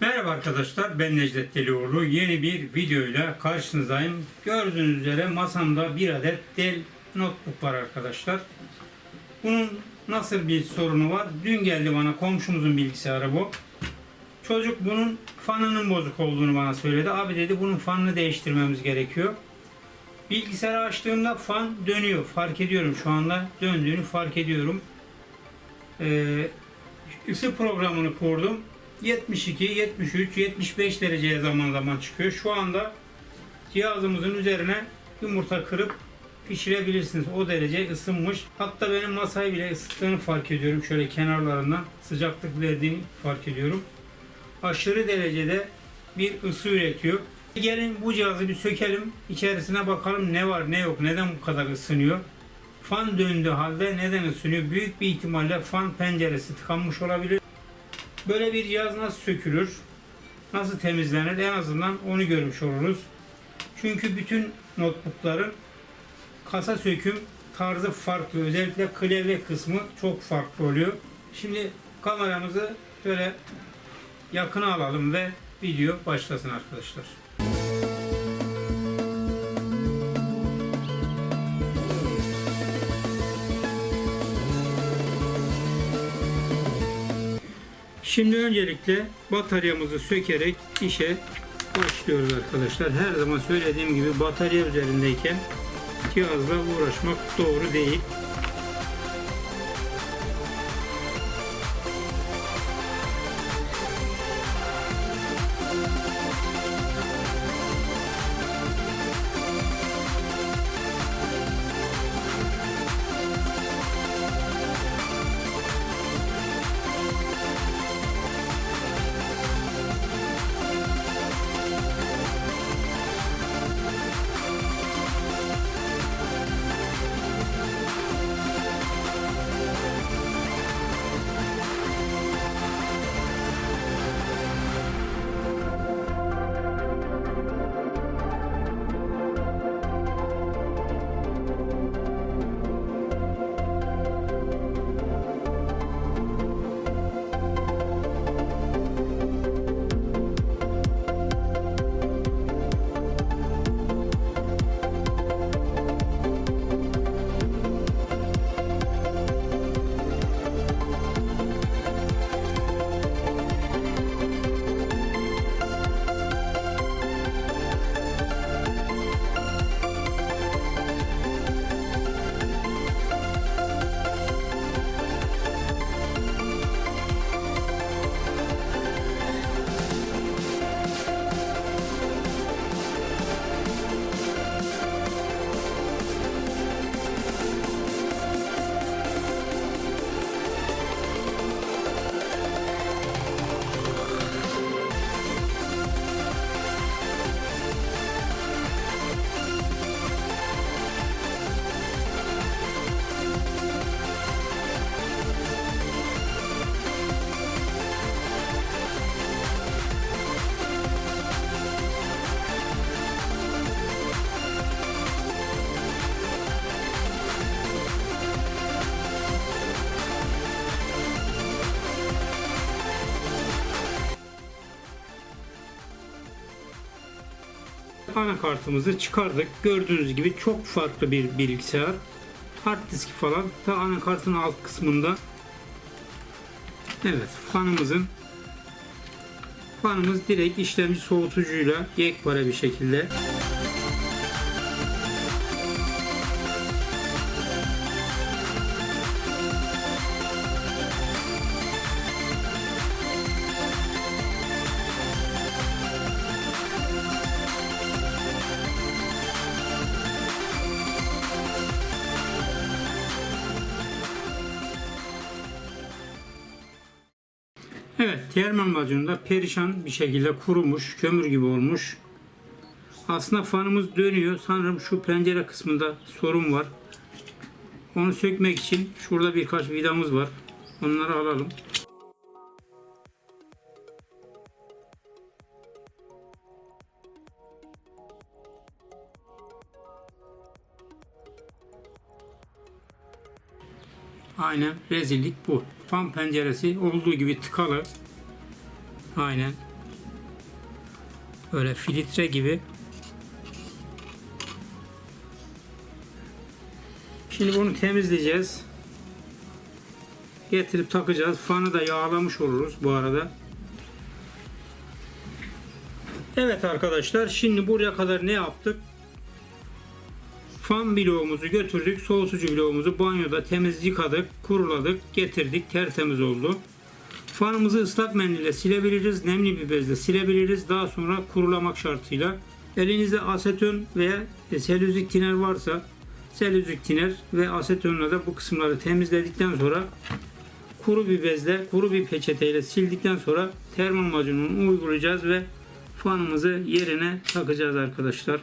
Merhaba arkadaşlar ben Necdet Delioğlu yeni bir videoyla karşınızdayım. Gördüğünüz üzere masamda bir adet Dell notebook var arkadaşlar. Bunun nasıl bir sorunu var? Dün geldi bana komşumuzun bilgisayarı bu. Çocuk bunun fanının bozuk olduğunu bana söyledi. Abi dedi bunun fanını değiştirmemiz gerekiyor. Bilgisayarı açtığımda fan dönüyor. Fark ediyorum şu anda döndüğünü fark ediyorum. Ee, ısı programını kurdum. 72, 73, 75 dereceye zaman zaman çıkıyor. Şu anda cihazımızın üzerine yumurta kırıp pişirebilirsiniz. O derece ısınmış. Hatta benim masayı bile ısıttığını fark ediyorum. Şöyle kenarlarından sıcaklık verdiğini fark ediyorum. Aşırı derecede bir ısı üretiyor. Gelin bu cihazı bir sökelim. İçerisine bakalım ne var ne yok. Neden bu kadar ısınıyor. Fan döndüğü halde neden ısınıyor? Büyük bir ihtimalle fan penceresi tıkanmış olabilir. Böyle bir cihaz nasıl sökülür? Nasıl temizlenir? En azından onu görmüş oluruz. Çünkü bütün notebookların kasa söküm tarzı farklı. Özellikle klavye kısmı çok farklı oluyor. Şimdi kameramızı böyle yakına alalım ve video başlasın arkadaşlar. Şimdi öncelikle bataryamızı sökerek işe başlıyoruz arkadaşlar. Her zaman söylediğim gibi batarya üzerindeyken cihazla uğraşmak doğru değil. Anakartımızı çıkardık. Gördüğünüz gibi çok farklı bir bilgisayar. Hard diski falan da anakartın alt kısmında. Evet, fanımızın fanımız direkt işlemci soğutucuyla yekpare bir şekilde termal macununda perişan bir şekilde kurumuş, kömür gibi olmuş. Aslında fanımız dönüyor. Sanırım şu pencere kısmında sorun var. Onu sökmek için şurada birkaç vidamız var. Onları alalım. Aynen rezillik bu. Fan penceresi olduğu gibi tıkalı. Aynen. Böyle filtre gibi. Şimdi bunu temizleyeceğiz. Getirip takacağız. Fanı da yağlamış oluruz bu arada. Evet arkadaşlar şimdi buraya kadar ne yaptık? Fan bloğumuzu götürdük. Soğutucu bloğumuzu banyoda temiz yıkadık, kuruladık, getirdik. Tertemiz oldu. Fanımızı ıslak mendille silebiliriz. Nemli bir bezle silebiliriz. Daha sonra kurulamak şartıyla. Elinizde aseton veya selüzik tiner varsa selüzik tiner ve asetonla da bu kısımları temizledikten sonra kuru bir bezle, kuru bir peçeteyle sildikten sonra termal macununu uygulayacağız ve fanımızı yerine takacağız arkadaşlar.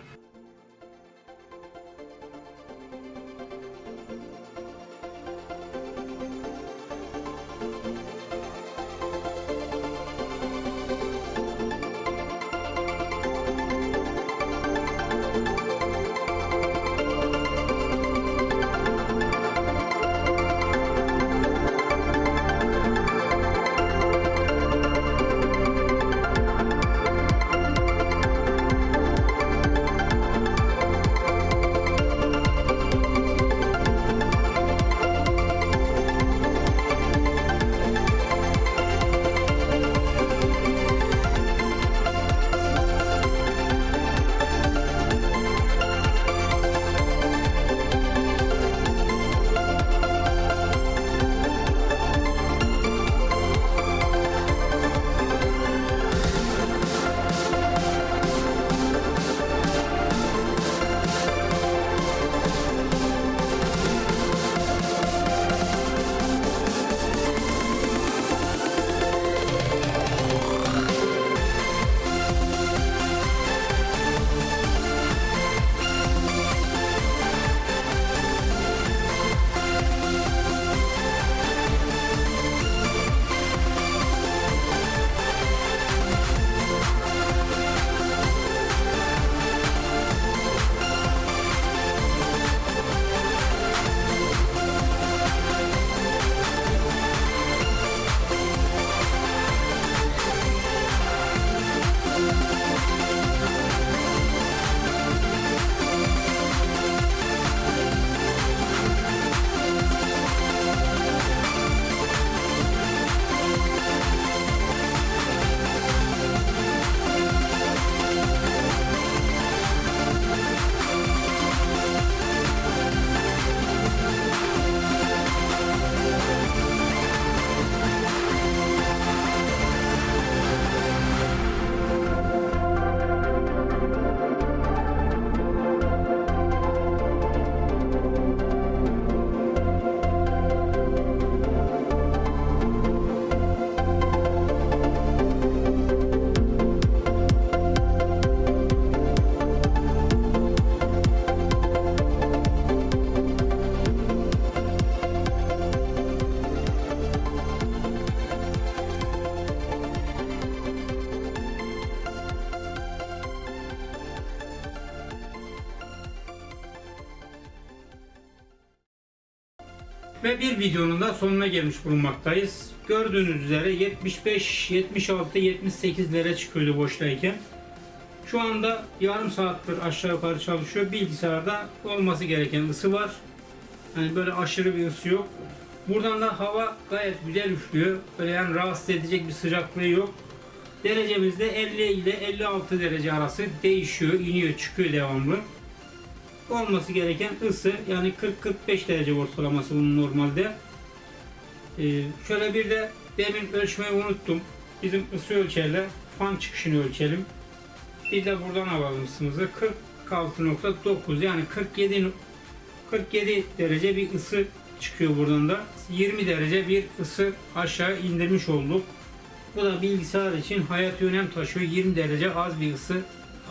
Ve bir videonun da sonuna gelmiş bulunmaktayız. Gördüğünüz üzere 75, 76, 78'lere çıkıyordu boştayken. Şu anda yarım saattir aşağı yukarı çalışıyor. Bilgisayarda olması gereken ısı var. Yani böyle aşırı bir ısı yok. Buradan da hava gayet güzel üflüyor. Böyle yani rahatsız edecek bir sıcaklığı yok. Derecemiz de 50 ile 56 derece arası değişiyor, iniyor, çıkıyor devamlı olması gereken ısı yani 40-45 derece ortalaması bunun normalde. Ee, şöyle bir de demin ölçmeyi unuttum. Bizim ısı ölçerle fan çıkışını ölçelim. Bir de buradan alalım ısımızı. 46.9 yani 47 47 derece bir ısı çıkıyor buradan da. 20 derece bir ısı aşağı indirmiş olduk. Bu da bilgisayar için hayati önem taşıyor. 20 derece az bir ısı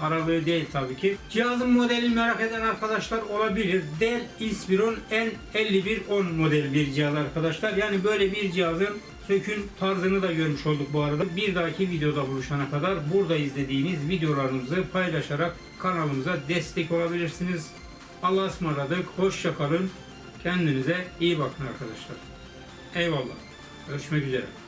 aralığı değil tabii ki. Cihazın modelini merak eden arkadaşlar olabilir. Dell Inspiron N5110 model bir cihaz arkadaşlar. Yani böyle bir cihazın sökün tarzını da görmüş olduk bu arada. Bir dahaki videoda buluşana kadar burada izlediğiniz videolarımızı paylaşarak kanalımıza destek olabilirsiniz. Allah'a ısmarladık. Hoşça kalın. Kendinize iyi bakın arkadaşlar. Eyvallah. Görüşmek üzere.